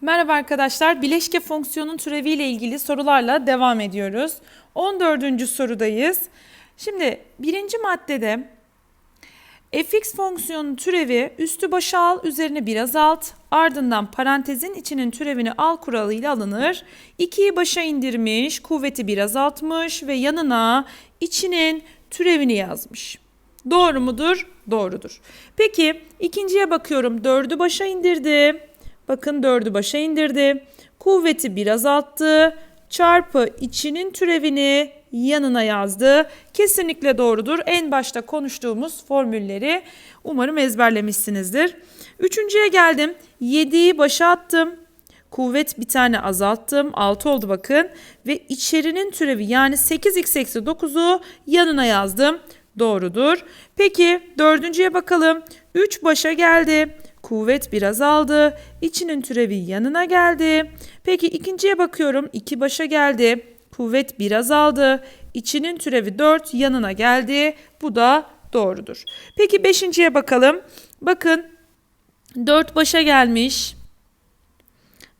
Merhaba arkadaşlar. Bileşke fonksiyonun türevi ile ilgili sorularla devam ediyoruz. 14. sorudayız. Şimdi birinci maddede fx fonksiyonun türevi üstü başa al üzerine biraz alt ardından parantezin içinin türevini al kuralıyla alınır. 2'yi başa indirmiş kuvveti biraz azaltmış ve yanına içinin türevini yazmış. Doğru mudur? Doğrudur. Peki ikinciye bakıyorum. 4'ü başa indirdi. Bakın 4'ü başa indirdi. Kuvveti biraz azalttı. Çarpı içinin türevini yanına yazdı. Kesinlikle doğrudur. En başta konuştuğumuz formülleri umarım ezberlemişsinizdir. Üçüncüye geldim. 7'yi başa attım. Kuvvet bir tane azalttım. 6 oldu bakın. Ve içerinin türevi yani 8x eksi 9'u yanına yazdım. Doğrudur. Peki dördüncüye bakalım. 3 başa geldi. Kuvvet biraz aldı. İçinin türevi yanına geldi. Peki ikinciye bakıyorum. 2 başa geldi. Kuvvet biraz aldı. İçinin türevi 4 yanına geldi. Bu da doğrudur. Peki beşinciye bakalım. Bakın 4 başa gelmiş.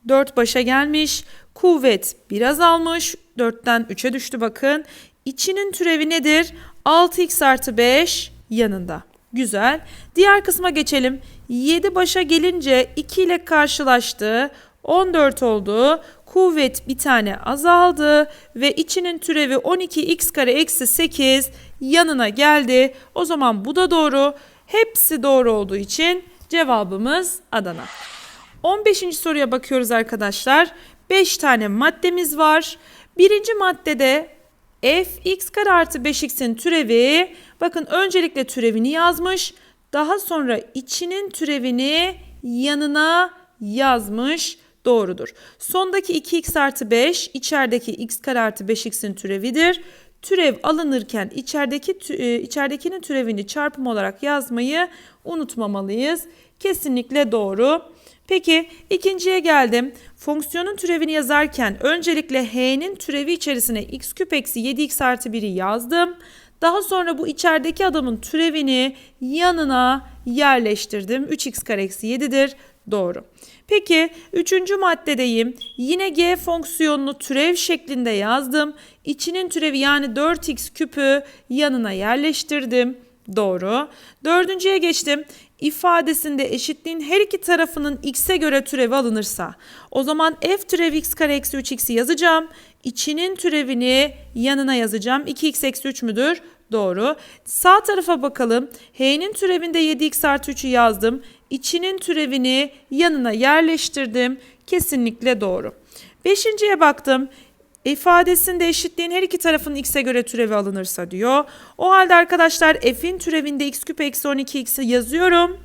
4 başa gelmiş. Kuvvet biraz almış. 4'ten 3'e düştü bakın. İçinin türevi nedir? 6x artı 5 yanında. Güzel. Diğer kısma geçelim. 7 başa gelince 2 ile karşılaştı. 14 oldu. Kuvvet bir tane azaldı ve içinin türevi 12x kare eksi 8 yanına geldi. O zaman bu da doğru. Hepsi doğru olduğu için cevabımız Adana. 15. soruya bakıyoruz arkadaşlar. 5 tane maddemiz var. Birinci maddede f x kare artı 5x'in türevi bakın öncelikle türevini yazmış. Daha sonra içinin türevini yanına yazmış. Doğrudur. Sondaki 2x artı 5 içerideki x kare artı 5x'in türevidir. Türev alınırken içerideki e, içeridekinin türevini çarpım olarak yazmayı unutmamalıyız. Kesinlikle doğru. Peki ikinciye geldim. Fonksiyonun türevini yazarken öncelikle h'nin türevi içerisine x küp eksi 7x artı 1'i yazdım. Daha sonra bu içerideki adamın türevini yanına yerleştirdim. 3x kare eksi 7'dir. Doğru. Peki üçüncü maddedeyim. Yine g fonksiyonunu türev şeklinde yazdım. İçinin türevi yani 4x küpü yanına yerleştirdim. Doğru. Dördüncüye geçtim. İfadesinde eşitliğin her iki tarafının x'e göre türevi alınırsa o zaman f türev x kare eksi 3x'i yazacağım. İçinin türevini yanına yazacağım. 2x eksi 3 müdür? Doğru. Sağ tarafa bakalım. H'nin türevinde 7x artı 3'ü yazdım. İçinin türevini yanına yerleştirdim. Kesinlikle doğru. Beşinciye baktım. İfadesinde eşitliğin her iki tarafın x'e göre türevi alınırsa diyor. O halde arkadaşlar f'in türevinde x küp eksi 12x'i yazıyorum.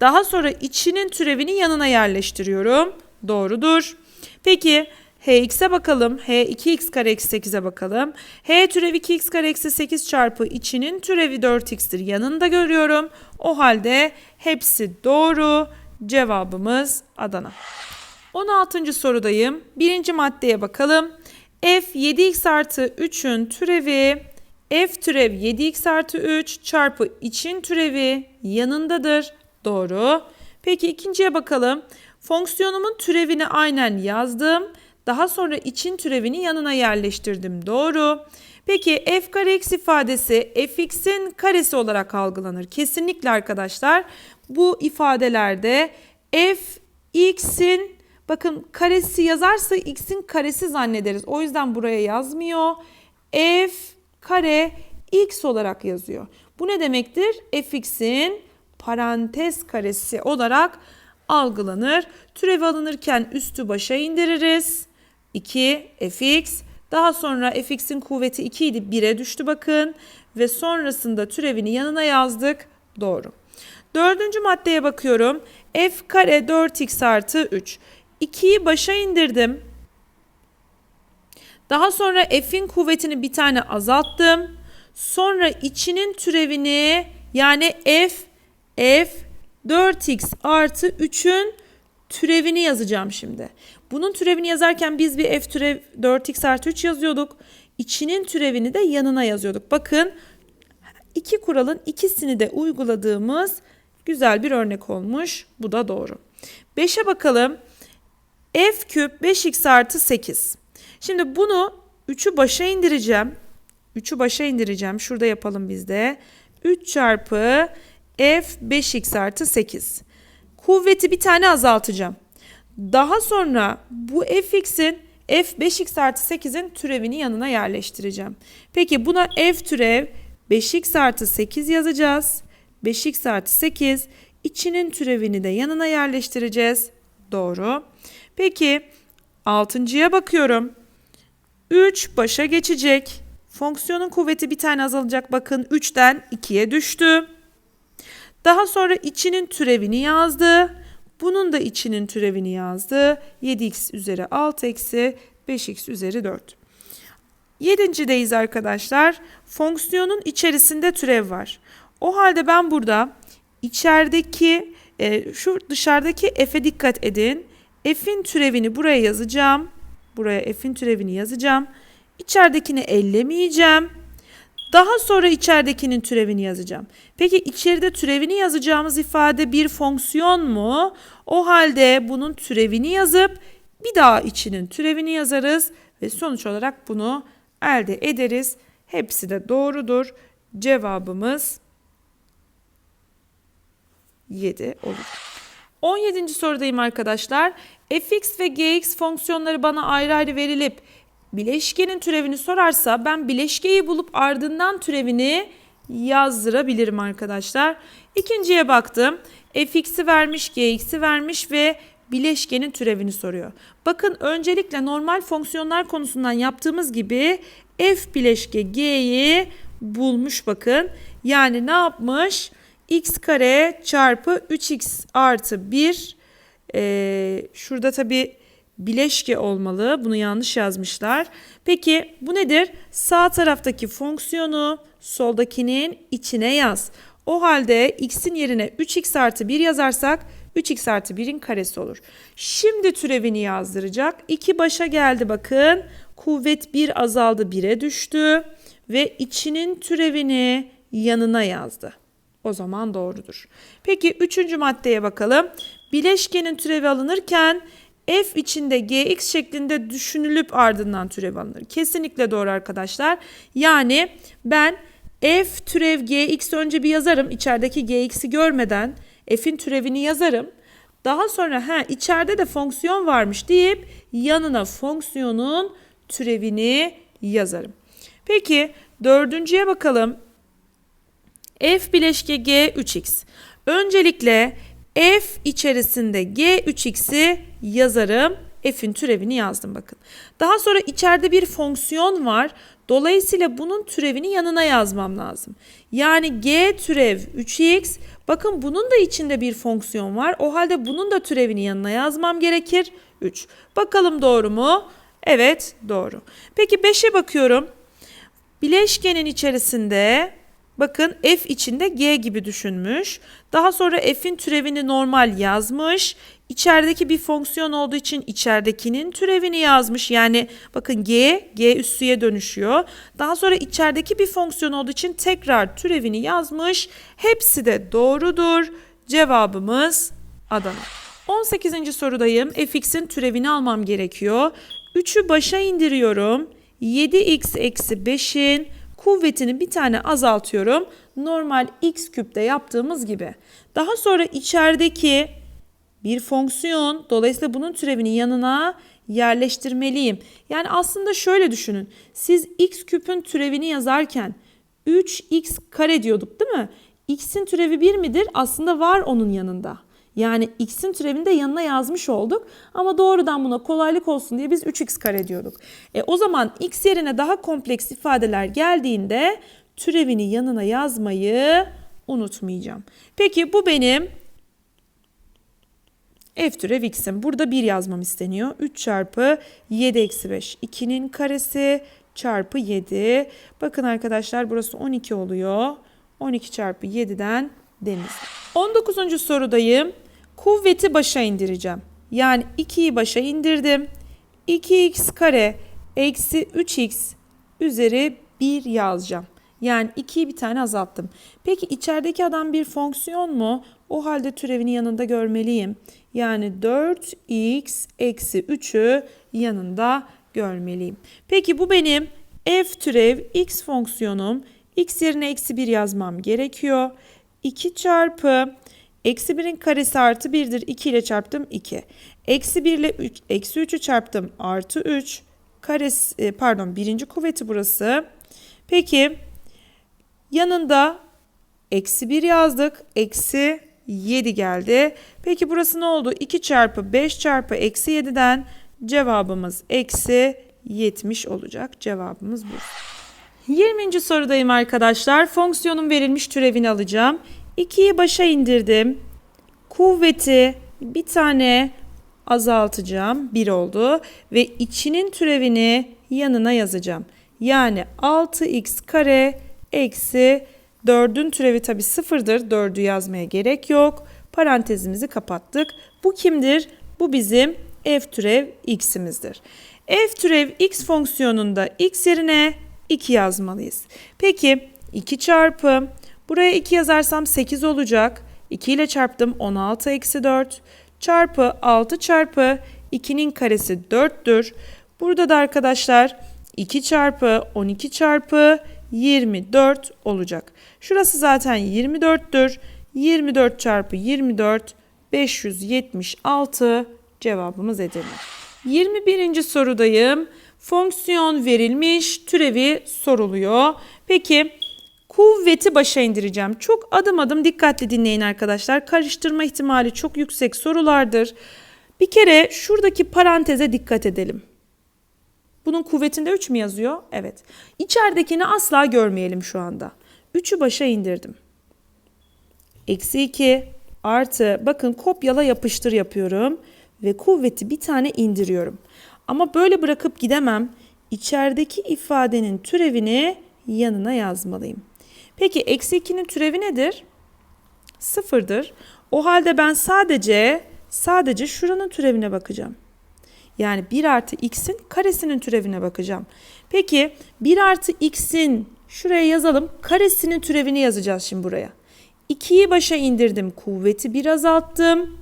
Daha sonra içinin türevini yanına yerleştiriyorum. Doğrudur. Peki hx'e bakalım. h 2x kare eksi 8'e bakalım. h türevi 2x kare eksi 8 çarpı içinin türevi 4x'tir. Yanında görüyorum. O halde hepsi doğru. Cevabımız Adana. 16. sorudayım. Birinci maddeye bakalım. F 7x artı 3'ün türevi f türev 7x artı 3 çarpı için türevi yanındadır. Doğru. Peki ikinciye bakalım. Fonksiyonumun türevini aynen yazdım. Daha sonra için türevini yanına yerleştirdim. Doğru. Peki f kare x ifadesi fx'in karesi olarak algılanır. Kesinlikle arkadaşlar bu ifadelerde f x'in bakın karesi yazarsa x'in karesi zannederiz. O yüzden buraya yazmıyor. f kare x olarak yazıyor. Bu ne demektir? fx'in parantez karesi olarak algılanır. Türev alınırken üstü başa indiririz. 2 fx daha sonra fx'in kuvveti 2 idi 1'e düştü bakın ve sonrasında türevini yanına yazdık. Doğru. Dördüncü maddeye bakıyorum. f kare 4x artı 3. 2'yi başa indirdim. Daha sonra f'in kuvvetini bir tane azalttım. Sonra içinin türevini yani f f 4x artı 3'ün türevini yazacağım şimdi. Bunun türevini yazarken biz bir f türev 4x artı 3 yazıyorduk. İçinin türevini de yanına yazıyorduk. Bakın iki kuralın ikisini de uyguladığımız güzel bir örnek olmuş. Bu da doğru. 5'e bakalım. F küp 5x artı 8. Şimdi bunu 3'ü başa indireceğim. 3'ü başa indireceğim. Şurada yapalım biz de. 3 çarpı f 5x artı 8. Kuvveti bir tane azaltacağım. Daha sonra bu fx'in f 5x artı 8'in türevini yanına yerleştireceğim. Peki buna f türev 5x artı 8 yazacağız. 5x artı 8 içinin türevini de yanına yerleştireceğiz. Doğru. Peki altıncıya bakıyorum. 3 başa geçecek. Fonksiyonun kuvveti bir tane azalacak. Bakın 3'ten 2'ye düştü. Daha sonra içinin türevini yazdı. Bunun da içinin türevini yazdı. 7x üzeri 6 eksi 5x üzeri 4. Yedincideyiz arkadaşlar. Fonksiyonun içerisinde türev var. O halde ben burada içerideki e, şu dışarıdaki f'e dikkat edin. F'in türevini buraya yazacağım. Buraya f'in türevini yazacağım. İçeridekini ellemeyeceğim. Daha sonra içeridekinin türevini yazacağım. Peki içeride türevini yazacağımız ifade bir fonksiyon mu? O halde bunun türevini yazıp bir daha içinin türevini yazarız ve sonuç olarak bunu elde ederiz. Hepsi de doğrudur. Cevabımız 7 olur. 17. sorudayım arkadaşlar. fx ve gx fonksiyonları bana ayrı ayrı verilip bileşkenin türevini sorarsa ben bileşkeyi bulup ardından türevini yazdırabilirim arkadaşlar. İkinciye baktım. fx'i vermiş, gx'i vermiş ve bileşkenin türevini soruyor. Bakın öncelikle normal fonksiyonlar konusundan yaptığımız gibi f bileşke g'yi bulmuş bakın. Yani ne yapmış? X kare çarpı 3x artı 1 ee, şurada tabi bileşke olmalı. Bunu yanlış yazmışlar. Peki bu nedir? Sağ taraftaki fonksiyonu soldakinin içine yaz. O halde x'in yerine 3x artı 1 yazarsak 3x artı 1'in karesi olur. Şimdi türevini yazdıracak. 2 başa geldi bakın. Kuvvet 1 azaldı 1'e düştü. Ve içinin türevini yanına yazdı. O zaman doğrudur. Peki üçüncü maddeye bakalım. Bileşkenin türevi alınırken f içinde gx şeklinde düşünülüp ardından türev alınır. Kesinlikle doğru arkadaşlar. Yani ben f türev gx önce bir yazarım. İçerideki gx'i görmeden f'in türevini yazarım. Daha sonra ha içeride de fonksiyon varmış deyip yanına fonksiyonun türevini yazarım. Peki dördüncüye bakalım f bileşke g 3x. Öncelikle f içerisinde g 3x'i yazarım. F'in türevini yazdım bakın. Daha sonra içeride bir fonksiyon var. Dolayısıyla bunun türevini yanına yazmam lazım. Yani g türev 3x. Bakın bunun da içinde bir fonksiyon var. O halde bunun da türevini yanına yazmam gerekir. 3. Bakalım doğru mu? Evet doğru. Peki 5'e bakıyorum. Bileşkenin içerisinde Bakın f içinde g gibi düşünmüş. Daha sonra f'in türevini normal yazmış. İçerideki bir fonksiyon olduğu için içeridekinin türevini yazmış. Yani bakın g, g üssüye dönüşüyor. Daha sonra içerideki bir fonksiyon olduğu için tekrar türevini yazmış. Hepsi de doğrudur. Cevabımız Adana. 18. sorudayım. fx'in türevini almam gerekiyor. 3'ü başa indiriyorum. 7x eksi 5'in kuvvetini bir tane azaltıyorum. Normal x küpte yaptığımız gibi. Daha sonra içerideki bir fonksiyon dolayısıyla bunun türevini yanına yerleştirmeliyim. Yani aslında şöyle düşünün. Siz x küpün türevini yazarken 3x kare diyorduk değil mi? x'in türevi 1 midir? Aslında var onun yanında. Yani x'in türevini de yanına yazmış olduk. Ama doğrudan buna kolaylık olsun diye biz 3x kare diyorduk. E, o zaman x yerine daha kompleks ifadeler geldiğinde türevini yanına yazmayı unutmayacağım. Peki bu benim f türev x'im. Burada 1 yazmam isteniyor. 3 çarpı 7 eksi 5. 2'nin karesi çarpı 7. Bakın arkadaşlar burası 12 oluyor. 12 çarpı 7'den deniz. 19. sorudayım. Kuvveti başa indireceğim. Yani 2'yi başa indirdim. 2x kare eksi 3x üzeri 1 yazacağım. Yani 2'yi bir tane azalttım. Peki içerideki adam bir fonksiyon mu? O halde türevini yanında görmeliyim. Yani 4x eksi 3'ü yanında görmeliyim. Peki bu benim f türev x fonksiyonum. x yerine eksi 1 yazmam gerekiyor. 2 çarpı eksi 1'in karesi artı 1'dir. 2 ile çarptım 2. Eksi 1 ile 3, eksi 3'ü çarptım artı 3. Karesi, e, pardon birinci kuvveti burası. Peki yanında eksi 1 yazdık. Eksi 7 geldi. Peki burası ne oldu? 2 çarpı 5 çarpı eksi 7'den cevabımız eksi 70 olacak. Cevabımız bu. 20. sorudayım arkadaşlar. Fonksiyonun verilmiş türevini alacağım. 2'yi başa indirdim. Kuvveti bir tane azaltacağım. 1 oldu. Ve içinin türevini yanına yazacağım. Yani 6x kare eksi 4'ün türevi tabi sıfırdır. 4'ü yazmaya gerek yok. Parantezimizi kapattık. Bu kimdir? Bu bizim f türev x'imizdir. f türev x fonksiyonunda x yerine 2 yazmalıyız. Peki 2 çarpı buraya 2 yazarsam 8 olacak. 2 ile çarptım 16 eksi 4 çarpı 6 çarpı 2'nin karesi 4'tür. Burada da arkadaşlar 2 çarpı 12 çarpı 24 olacak. Şurası zaten 24'tür. 24 çarpı 24 576 cevabımız Edirne. 21. sorudayım. Fonksiyon verilmiş, türevi soruluyor. Peki kuvveti başa indireceğim. Çok adım adım dikkatli dinleyin arkadaşlar. Karıştırma ihtimali çok yüksek sorulardır. Bir kere şuradaki paranteze dikkat edelim. Bunun kuvvetinde 3 mü yazıyor? Evet. İçeridekini asla görmeyelim şu anda. 3'ü başa indirdim. Eksi 2 artı bakın kopyala yapıştır yapıyorum. Ve kuvveti bir tane indiriyorum. Ama böyle bırakıp gidemem. İçerideki ifadenin türevini yanına yazmalıyım. Peki eksi 2'nin türevi nedir? Sıfırdır. O halde ben sadece sadece şuranın türevine bakacağım. Yani 1 artı x'in karesinin türevine bakacağım. Peki 1 artı x'in şuraya yazalım. Karesinin türevini yazacağız şimdi buraya. 2'yi başa indirdim. Kuvveti bir azalttım.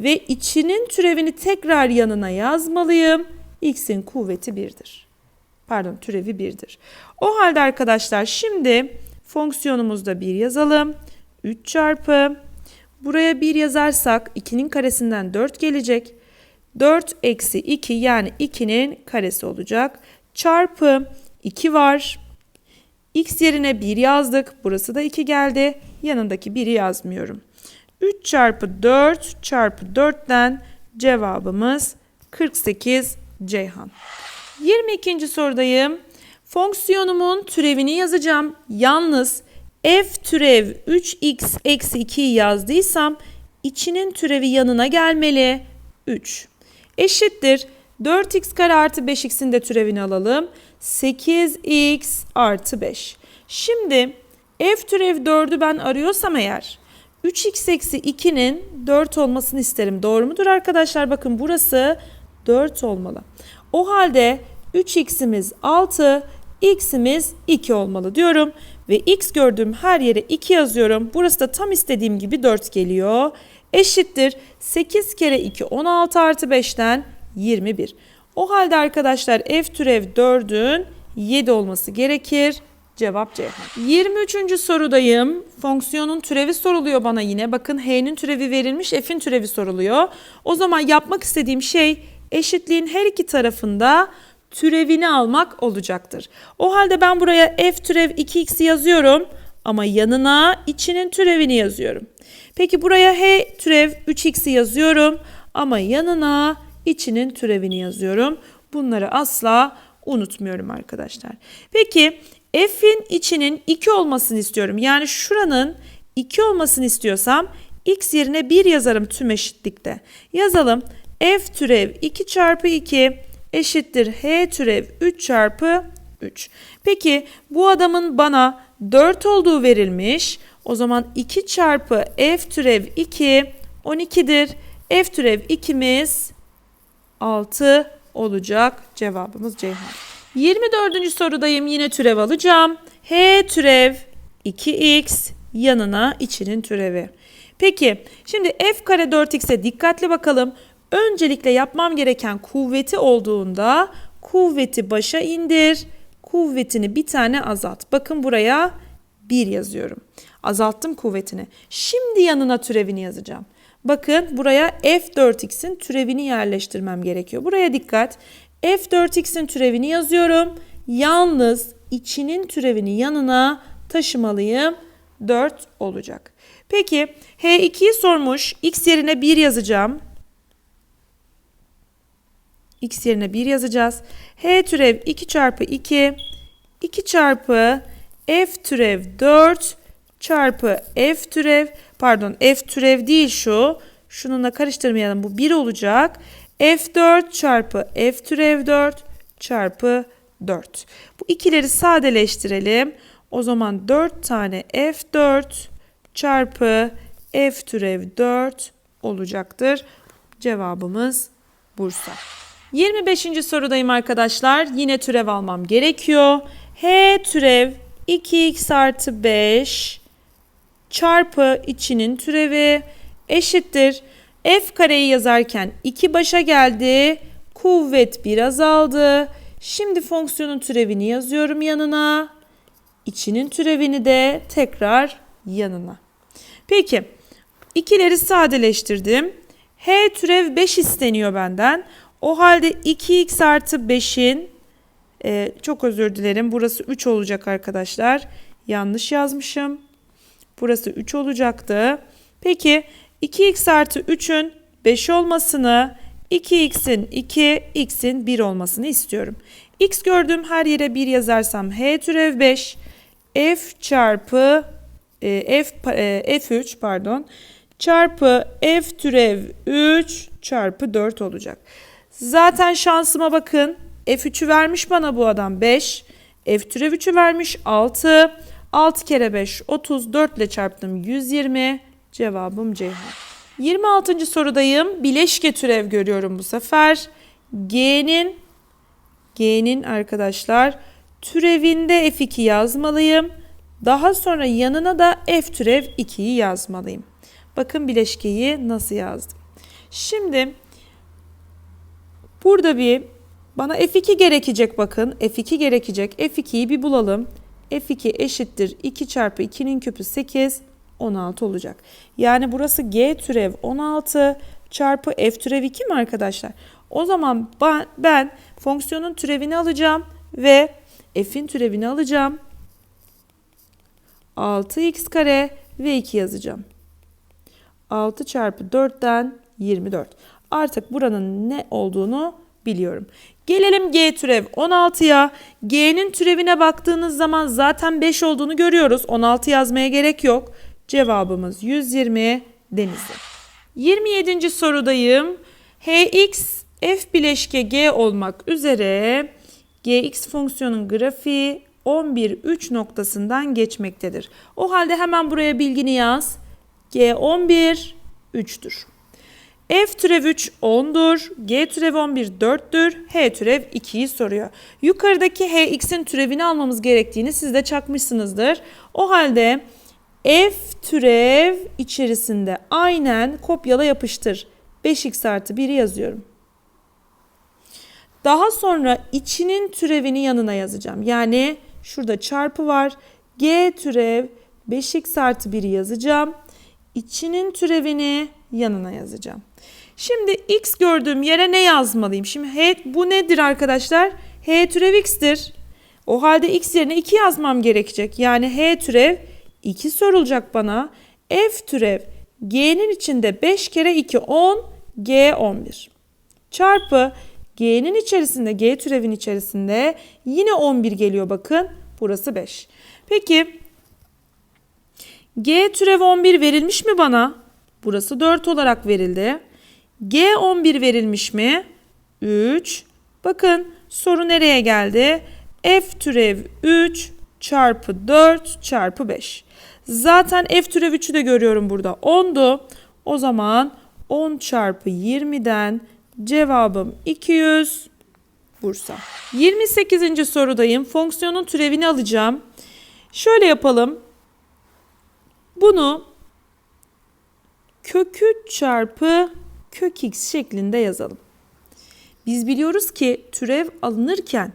Ve içinin türevini tekrar yanına yazmalıyım. x'in kuvveti 1'dir. Pardon türevi 1'dir. O halde arkadaşlar şimdi fonksiyonumuzda 1 yazalım. 3 çarpı buraya 1 yazarsak 2'nin karesinden 4 gelecek. 4 eksi 2 yani 2'nin karesi olacak. Çarpı 2 var. X yerine 1 yazdık. Burası da 2 geldi. Yanındaki 1'i yazmıyorum. 3 çarpı 4 çarpı 4'ten cevabımız 48 Ceyhan. 22. sorudayım. Fonksiyonumun türevini yazacağım. Yalnız f türev 3x eksi 2'yi yazdıysam içinin türevi yanına gelmeli. 3 eşittir. 4x kare artı 5x'in de türevini alalım. 8x artı 5. Şimdi f türev 4'ü ben arıyorsam eğer 3x eksi 2'nin 4 olmasını isterim. Doğru mudur arkadaşlar? Bakın burası 4 olmalı. O halde 3x'imiz 6, x'imiz 2 olmalı diyorum. Ve x gördüğüm her yere 2 yazıyorum. Burası da tam istediğim gibi 4 geliyor. Eşittir 8 kere 2 16 artı 5'ten 21. O halde arkadaşlar f türev 4'ün 7 olması gerekir. Cevap C. 23. sorudayım. Fonksiyonun türevi soruluyor bana yine. Bakın h'nin türevi verilmiş, f'in türevi soruluyor. O zaman yapmak istediğim şey eşitliğin her iki tarafında türevini almak olacaktır. O halde ben buraya f türev 2x yazıyorum ama yanına içinin türevini yazıyorum. Peki buraya h türev 3x'i yazıyorum ama yanına içinin türevini yazıyorum. Bunları asla unutmuyorum arkadaşlar. Peki f'in içinin 2 olmasını istiyorum. Yani şuranın 2 olmasını istiyorsam x yerine 1 yazarım tüm eşitlikte. Yazalım f türev 2 çarpı 2 eşittir h türev 3 çarpı 3. Peki bu adamın bana 4 olduğu verilmiş. O zaman 2 çarpı f türev 2 12'dir. f türev 2'miz 6 olacak. Cevabımız Ceyhan. 24. sorudayım. Yine türev alacağım. h türev 2x yanına içinin türevi. Peki şimdi f kare 4x'e dikkatli bakalım. Öncelikle yapmam gereken kuvveti olduğunda kuvveti başa indir. Kuvvetini bir tane azalt. Bakın buraya 1 yazıyorum. Azalttım kuvvetini. Şimdi yanına türevini yazacağım. Bakın buraya f4x'in türevini yerleştirmem gerekiyor. Buraya dikkat. f4x'in türevini yazıyorum. Yalnız içinin türevini yanına taşımalıyım. 4 olacak. Peki H2'yi sormuş. X yerine 1 yazacağım. X yerine 1 yazacağız. H türev 2 çarpı 2. 2 çarpı F türev 4 çarpı F türev pardon F türev değil şu. Şununla karıştırmayalım bu 1 olacak. F4 çarpı F türev 4 çarpı 4. Bu ikileri sadeleştirelim. O zaman 4 tane F4 çarpı F türev 4 olacaktır. Cevabımız Bursa. 25. sorudayım arkadaşlar. Yine türev almam gerekiyor. H türev 2x artı 5 çarpı içinin türevi eşittir. F kareyi yazarken 2 başa geldi. Kuvvet 1 azaldı. Şimdi fonksiyonun türevini yazıyorum yanına. İçinin türevini de tekrar yanına. Peki ikileri sadeleştirdim. H türev 5 isteniyor benden. O halde 2x artı 5'in e, çok özür dilerim burası 3 olacak arkadaşlar. Yanlış yazmışım. Burası 3 olacaktı. Peki 2x artı 3'ün 5 olmasını 2x'in 2, x'in 1 olmasını istiyorum. x gördüğüm her yere 1 yazarsam h türev 5 f çarpı e, f e, f3 pardon çarpı f türev 3 çarpı 4 olacak. Zaten şansıma bakın. F3'ü vermiş bana bu adam 5. F türev 3'ü vermiş 6. 6 kere 5 34 ile çarptım 120. Cevabım Ceyhan. 26. sorudayım. Bileşke türev görüyorum bu sefer. G'nin G'nin arkadaşlar türevinde F2 yazmalıyım. Daha sonra yanına da F türev 2'yi yazmalıyım. Bakın bileşkeyi nasıl yazdım. Şimdi burada bir bana F2 gerekecek bakın. F2 gerekecek. F2'yi bir bulalım. F2 eşittir 2 çarpı 2'nin küpü 8 16 olacak. Yani burası G türev 16 çarpı F türev 2 mi arkadaşlar? O zaman ben, ben fonksiyonun türevini alacağım ve F'in türevini alacağım. 6x kare ve 2 yazacağım. 6 çarpı 4'ten 24. Artık buranın ne olduğunu biliyorum. Gelelim G türev 16'ya. G'nin türevine baktığınız zaman zaten 5 olduğunu görüyoruz. 16 yazmaya gerek yok. Cevabımız 120 Denizli. 27. sorudayım. Hx f bileşke g olmak üzere gx fonksiyonun grafiği 11 3 noktasından geçmektedir. O halde hemen buraya bilgini yaz. g 11 3'tür. F türev 3 10'dur. G türev 11 4'tür. H türev 2'yi soruyor. Yukarıdaki Hx'in türevini almamız gerektiğini siz de çakmışsınızdır. O halde F türev içerisinde aynen kopyala yapıştır. 5x artı 1'i yazıyorum. Daha sonra içinin türevini yanına yazacağım. Yani şurada çarpı var. G türev 5x artı 1'i yazacağım. İçinin türevini yanına yazacağım. Şimdi x gördüğüm yere ne yazmalıyım? Şimdi h bu nedir arkadaşlar? h türev x'tir. O halde x yerine 2 yazmam gerekecek. Yani h türev 2 sorulacak bana. f türev g'nin içinde 5 kere 2 10 g 11. Çarpı g'nin içerisinde g türevin içerisinde yine 11 geliyor bakın. Burası 5. Peki g türev 11 verilmiş mi bana? Burası 4 olarak verildi. G11 verilmiş mi? 3. Bakın soru nereye geldi? F türev 3 çarpı 4 çarpı 5. Zaten F türev 3'ü de görüyorum burada. 10'du. O zaman 10 çarpı 20'den cevabım 200 Bursa. 28. sorudayım. Fonksiyonun türevini alacağım. Şöyle yapalım. Bunu kök 3 çarpı kök x şeklinde yazalım. Biz biliyoruz ki türev alınırken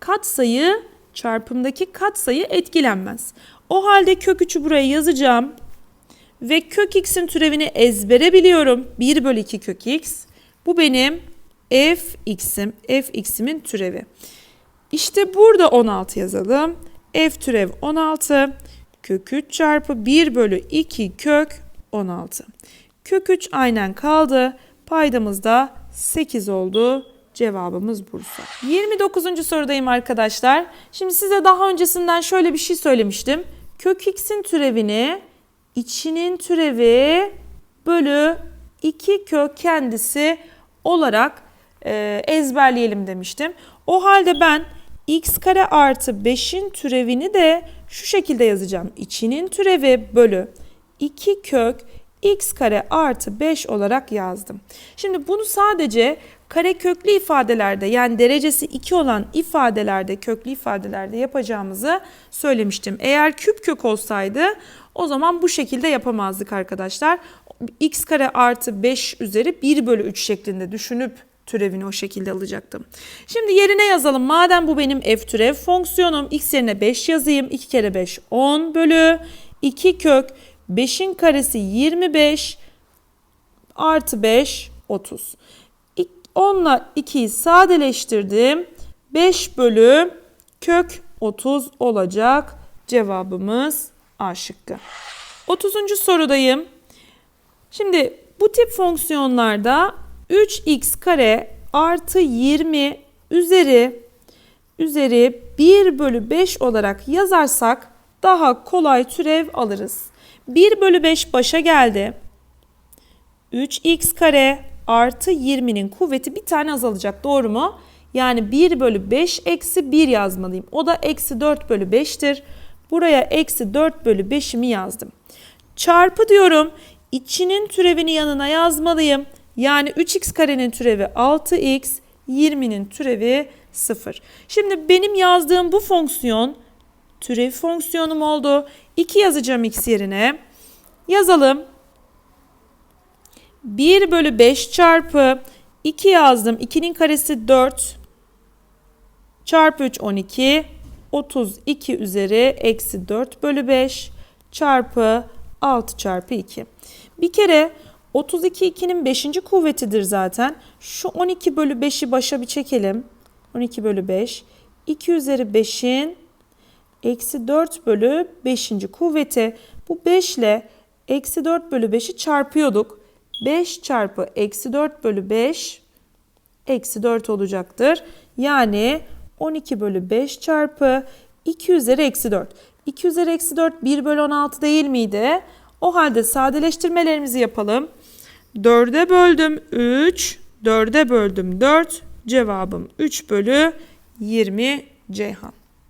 katsayı çarpımdaki katsayı etkilenmez. O halde kök 3'ü buraya yazacağım. Ve kök x'in türevini ezbere biliyorum. 1 bölü 2 kök x. Bu benim f x'im. f x'imin türevi. İşte burada 16 yazalım. f türev 16. Kök 3 çarpı 1 bölü 2 kök 16. Kök 3 aynen kaldı. Paydamız da 8 oldu. Cevabımız Bursa. 29. sorudayım arkadaşlar. Şimdi size daha öncesinden şöyle bir şey söylemiştim. Kök x'in türevini içinin türevi bölü 2 kök kendisi olarak e, ezberleyelim demiştim. O halde ben x kare artı 5'in türevini de şu şekilde yazacağım. İçinin türevi bölü 2 kök x kare artı 5 olarak yazdım. Şimdi bunu sadece kare köklü ifadelerde yani derecesi 2 olan ifadelerde köklü ifadelerde yapacağımızı söylemiştim. Eğer küp kök olsaydı o zaman bu şekilde yapamazdık arkadaşlar. x kare artı 5 üzeri 1 bölü 3 şeklinde düşünüp türevini o şekilde alacaktım. Şimdi yerine yazalım. Madem bu benim f türev fonksiyonum x yerine 5 yazayım. 2 kere 5 10 bölü 2 kök 5'in karesi 25 artı 5 30. 10 ile 2'yi sadeleştirdim. 5 bölü kök 30 olacak. Cevabımız A şıkkı. 30. sorudayım. Şimdi bu tip fonksiyonlarda 3x kare artı 20 üzeri üzeri 1 bölü 5 olarak yazarsak daha kolay türev alırız. 1 bölü 5 başa geldi. 3x kare artı 20'nin kuvveti bir tane azalacak doğru mu? Yani 1 bölü 5 eksi 1 yazmalıyım. O da eksi 4 bölü 5'tir. Buraya eksi 4 bölü 5'imi yazdım. Çarpı diyorum. İçinin türevini yanına yazmalıyım. Yani 3x karenin türevi 6x, 20'nin türevi 0. Şimdi benim yazdığım bu fonksiyon türev fonksiyonum oldu. 2 yazacağım x yerine. Yazalım. 1 bölü 5 çarpı 2 yazdım. 2'nin karesi 4 çarpı 3 12 32 üzeri eksi 4 bölü 5 çarpı 6 çarpı 2. Bir kere 32 2'nin 5. kuvvetidir zaten. Şu 12 bölü 5'i başa bir çekelim. 12 bölü 5. 2 üzeri 5'in eksi 4 bölü 5. kuvveti. Bu 5 ile eksi 4 bölü 5'i çarpıyorduk. 5 çarpı eksi 4 bölü 5 eksi 4 olacaktır. Yani 12 bölü 5 çarpı 2 üzeri eksi 4. 2 üzeri eksi 4 1 bölü 16 değil miydi? O halde sadeleştirmelerimizi yapalım. 4'e böldüm 3, 4'e böldüm 4. Cevabım 3 bölü 20 Ceyhan.